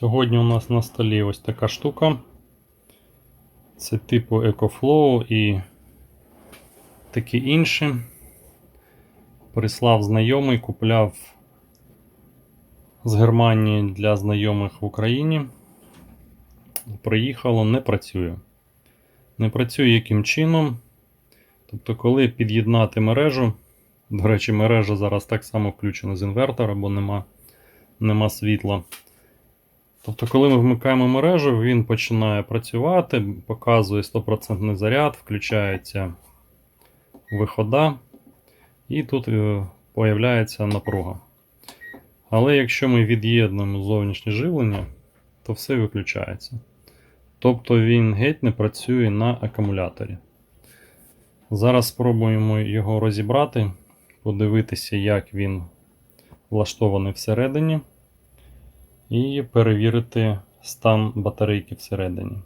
Сьогодні у нас на столі ось така штука. Це типу EcoFlow і такі інші. Прислав знайомий, купляв з Германії для знайомих в Україні. Приїхало, не працює. Не працює яким чином. Тобто, коли під'єднати мережу, до речі, мережа зараз так само включена з інвертора, бо нема, нема світла. Тобто, коли ми вмикаємо мережу, він починає працювати, показує 100% заряд, включається вихода, і тут е, появляється напруга. Але якщо ми від'єднуємо зовнішнє живлення, то все виключається. Тобто він геть не працює на акумуляторі. Зараз спробуємо його розібрати, подивитися, як він влаштований всередині, і перевірити стан батарейки всередині. Е,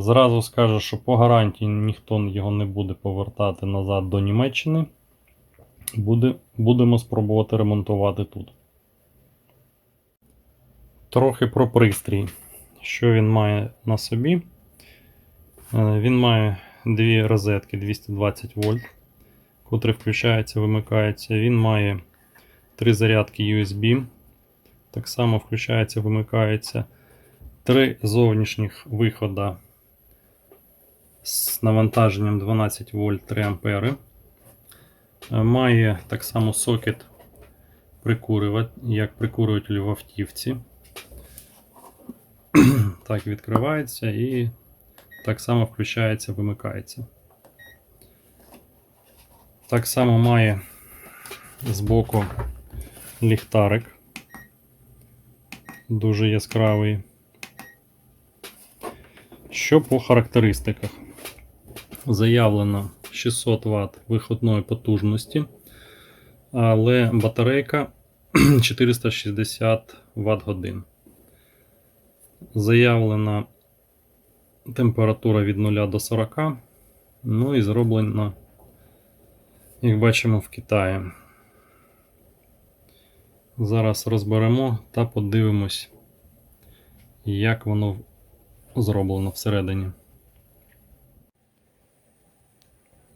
Зразу скажу, що по гарантії ніхто його не буде повертати назад до Німеччини. Буде, будемо спробувати ремонтувати тут. Трохи про пристрій. Що він має на собі? Е, Він має дві розетки 220 вольт, котрі включаються, вимикаються. Він має три зарядки USB. Так само включається, вимикається. Три зовнішніх вихода з навантаженням 12 вольт 3 ампери. Е, Має так само сокет прикурювати, як прикурюватель в автівці. Так, відкривається і так само включається, вимикається. Так само має збоку ліхтарик. Дуже яскравий. Що по характеристиках? Заявлено 600 Вт виходної потужності, але батарейка 460 Вт годин. Заявлена температура від 0 до 40. Ну і зроблена, як бачимо, в Китаї. Зараз розберемо та подивимось, як воно зроблено всередині.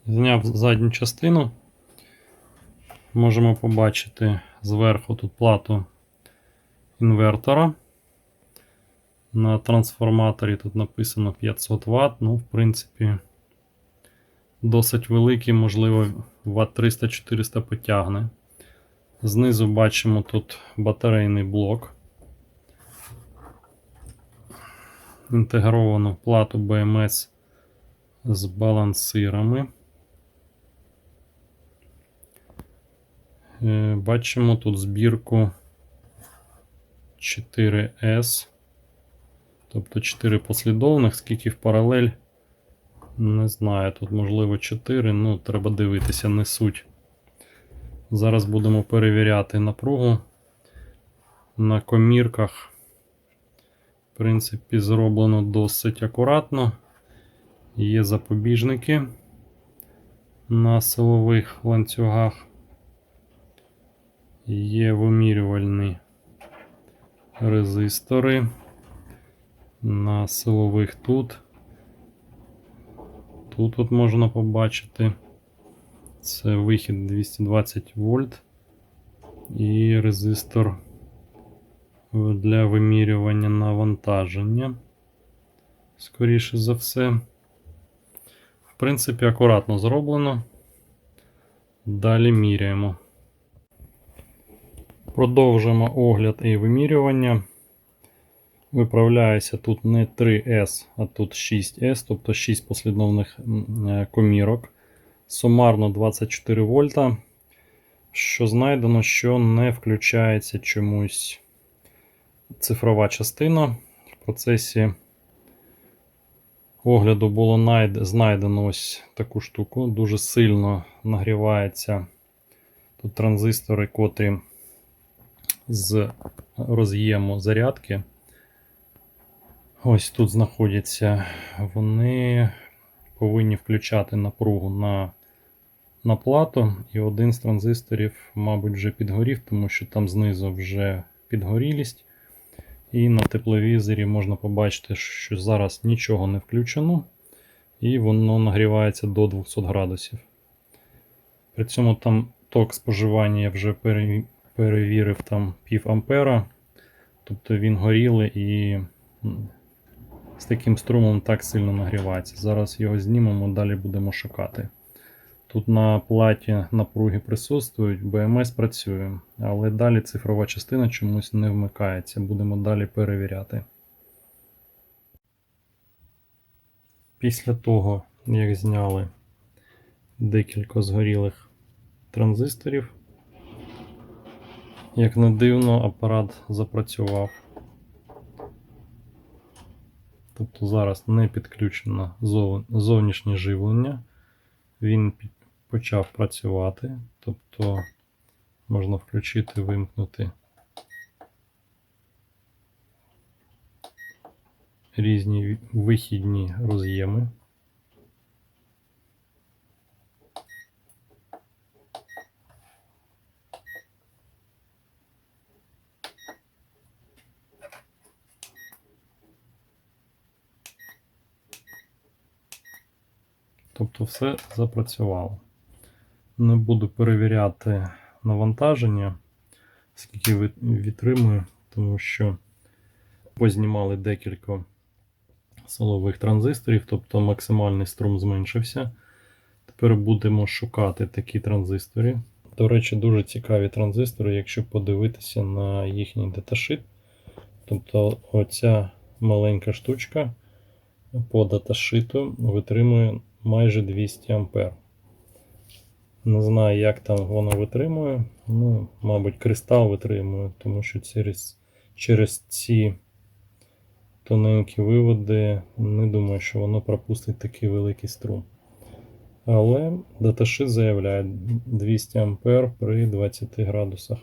Зняв задню частину. Можемо побачити зверху тут плату інвертора. На трансформаторі тут написано 500 Вт. Ну, в принципі, досить великий, можливо, Вт 300-400 потягне. Знизу бачимо тут батарейний блок. Інтегровану плату BMS з балансирами. Е, Бачимо тут збірку 4S. Тобто 4 послідовних, скільки в паралель. Не знаю, тут можливо 4, ну, треба дивитися, не суть. Зараз будемо перевіряти напругу на комірках. В принципі, зроблено досить акуратно. Є запобіжники на силових ланцюгах. Є вимірювальні резистори на силових тут. Тут от можна побачити. Це вихід 220 вольт і резистор для вимірювання навантаження. Скоріше за все. В принципі, акуратно зроблено. Далі міряємо. Продовжуємо огляд і вимірювання. Виправляється тут не 3S, а тут 6S, тобто 6 послідовних е, комірок. Сумарно 24 вольта. Що знайдено, що не включається чомусь цифрова частина. В процесі огляду було знайдено ось таку штуку. Дуже сильно нагрівається тут транзистори, котрі з роз'єму зарядки. Ось тут знаходяться. Вони повинні включати напругу на на плату, і один з транзисторів, мабуть, вже підгорів, тому що там знизу вже підгорілість. І на тепловізорі можна побачити, що зараз нічого не включено, і воно нагрівається до 200 градусів. При цьому там ток споживання я вже перевірив там пів ампера. Тобто він горілий і з таким струмом так сильно нагрівається. Зараз його знімемо, далі будемо шукати. Тут на платі напруги присутствують, БМС працює, але далі цифрова частина чомусь не вмикається. Будемо далі перевіряти. Після того, як зняли декілька згорілих транзисторів, як не дивно, апарат запрацював. Тобто зараз не підключено зовнішнє живлення. Він почав працювати. Тобто можна включити, вимкнути різні вихідні роз'єми. Тобто все запрацювало. Не буду перевіряти навантаження, скільки відтримує, тому що познімали декілька силових транзисторів, тобто максимальний струм зменшився. Тепер будемо шукати такі транзистори. До речі, дуже цікаві транзистори, якщо подивитися на їхній даташит. Тобто оця маленька штучка по даташиту витримує майже 200 ампер. Не знаю, як там воно витримує. Ну, мабуть, кристал витримує, тому що через, через ці тоненькі виводи не думаю, що воно пропустить такий великий струм. Але даташит заявляє 200 ампер при 20 градусах.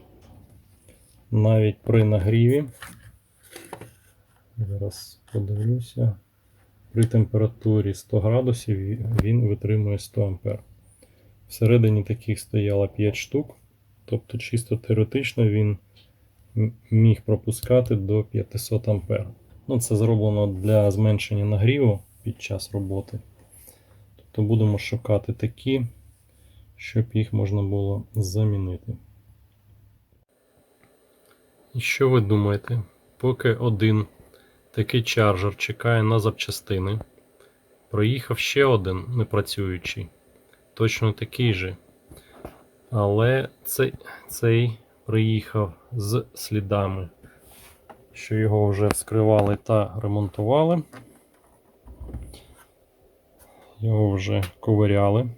Навіть при нагріві. Зараз подивлюся. При температурі 100 градусів він витримує 100 ампер. Всередині таких стояло 5 штук, тобто чисто теоретично він міг пропускати до 500 ампер. Ну, це зроблено для зменшення нагріву під час роботи. Тобто будемо шукати такі, щоб їх можна було замінити. І що ви думаєте? Поки один такий чарджер чекає на запчастини, проїхав ще один непрацюючий точно такий же. Але цей, цей приїхав з слідами, що його вже вскривали та ремонтували. Його вже ковиряли.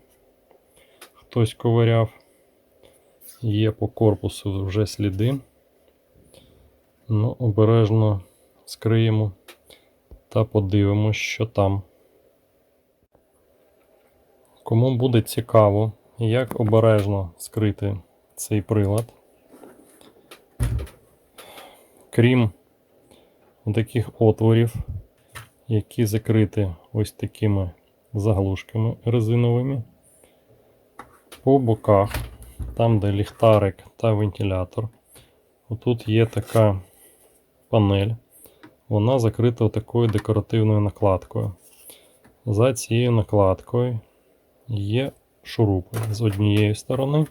Хтось ковиряв. Є по корпусу вже сліди. Ну, обережно скриємо та подивимось, що там. Кому буде цікаво, як обережно скрити цей прилад, крім таких отворів, які закриті ось такими заглушками резиновими, по боках, там, де ліхтарик та вентилятор, отут є така панель, вона закрита такою декоративною накладкою. За цією накладкою є шурупи з однієї сторони.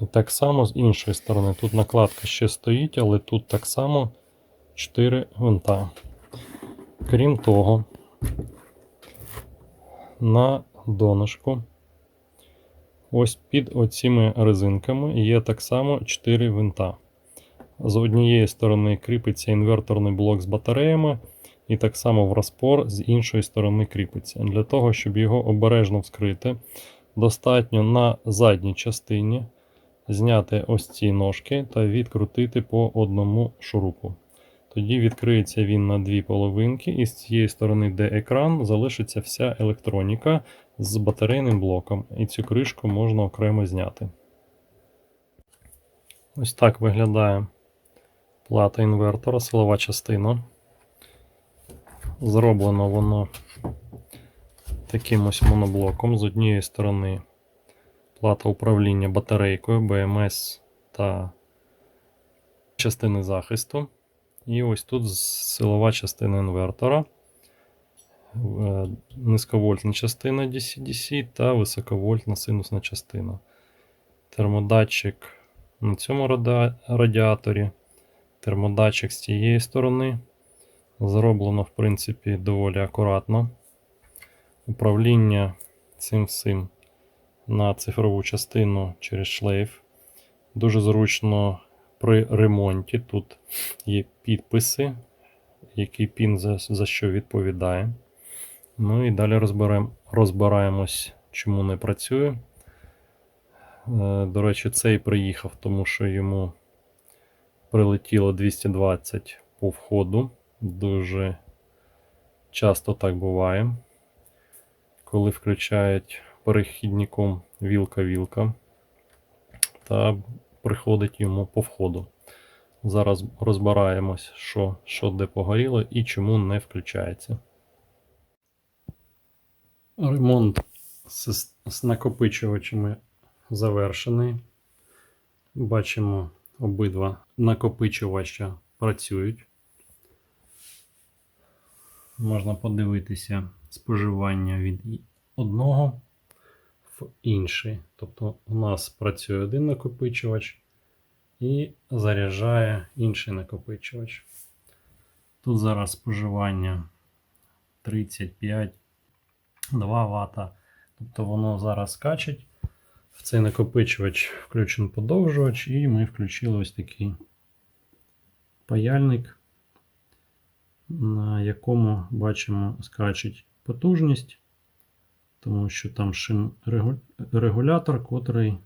І так само з іншої сторони. Тут накладка ще стоїть, але тут так само 4 гвинта. Крім того, на донышку, ось під оціми резинками є так само 4 гвинта. З однієї сторони кріпиться інверторний блок з батареями, і так само в розпор з іншої сторони кріпиться. Для того, щоб його обережно вскрити, достатньо на задній частині зняти ось ці ножки та відкрутити по одному шурупу. Тоді відкриється він на дві половинки, і з цієї сторони, де екран, залишиться вся електроніка з батарейним блоком, і цю кришку можна окремо зняти. Ось так виглядає плата інвертора, силова частина. Зроблено воно таким ось моноблоком. З однієї сторони плата управління батарейкою, BMS та частини захисту. І ось тут силова частина інвертора, е, низьковольтна частина DC-DC та високовольтна синусна частина. Термодатчик на цьому радіаторі, термодатчик з цієї сторони. Зроблено, в принципі, доволі акуратно. Управління цим всім на цифрову частину через шлейф. Дуже зручно при ремонті. Тут є підписи, який пін за, за що відповідає. Ну і далі розберем, розбираємось, чому не працює. Е, До речі, цей приїхав, тому що йому прилетіло 220 по входу. Дуже часто так буває. Коли включають перехідником вілка-вілка, та приходить йому по входу. Зараз розбираємось, що, що де погоріло і чому не включається. Ремонт з, накопичувачами завершений. Бачимо, обидва накопичувача працюють. Можна подивитися споживання від одного в інший. Тобто у нас працює один накопичувач і заряджає інший накопичувач. Тут зараз споживання 35 2 Вт. Тобто воно зараз скачить. В цей накопичувач включений подовжувач, і ми включили ось такий паяльник, на якому бачимо скачить потужність, тому що там шим регулятор, котрий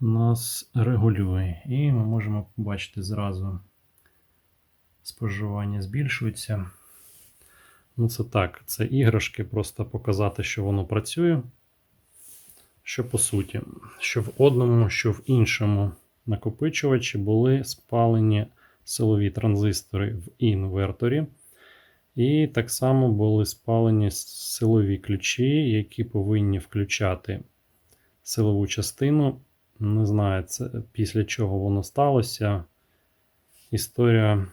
нас регулює. І ми можемо побачити зразу споживання збільшується. Ну, це так, це іграшки, просто показати, що воно працює. Що по суті, що в одному, що в іншому накопичувачі були спалені силові транзистори в інверторі. І так само були спалені силові ключі, які повинні включати силову частину. Не знаю, це після чого воно сталося. Історія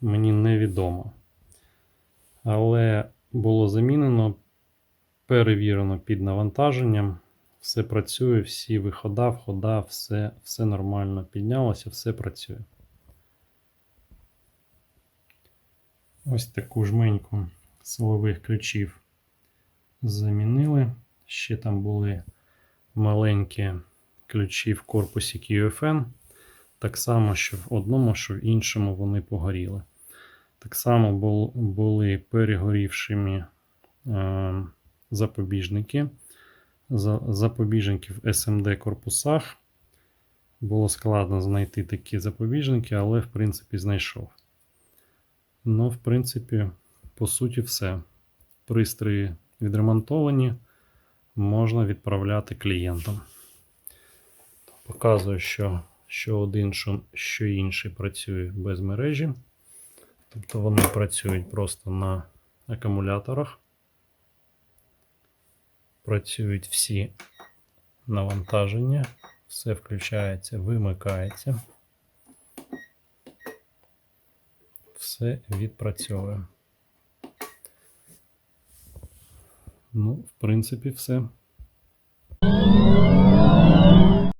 мені невідома. Але було замінено, перевірено під навантаженням. Все працює, всі вихода, входа, все, все нормально піднялося, все працює. Ось таку жменьку силових ключів замінили. Ще там були маленькі ключі в корпусі QFN. Так само, що в одному, що в іншому вони погоріли. Так само бул- були перегорівшими е, запобіжники. За, запобіжники в SMD корпусах. Було складно знайти такі запобіжники, але в принципі знайшов. Ну, в принципі, по суті, все. Пристрої відремонтовані, можна відправляти клієнтам. Показую, що, що один, що, інший працює без мережі. Тобто вони працюють просто на акумуляторах. Працюють всі навантаження, все включається, вимикається. Все відпрацьовує. Ну, в принципі, все.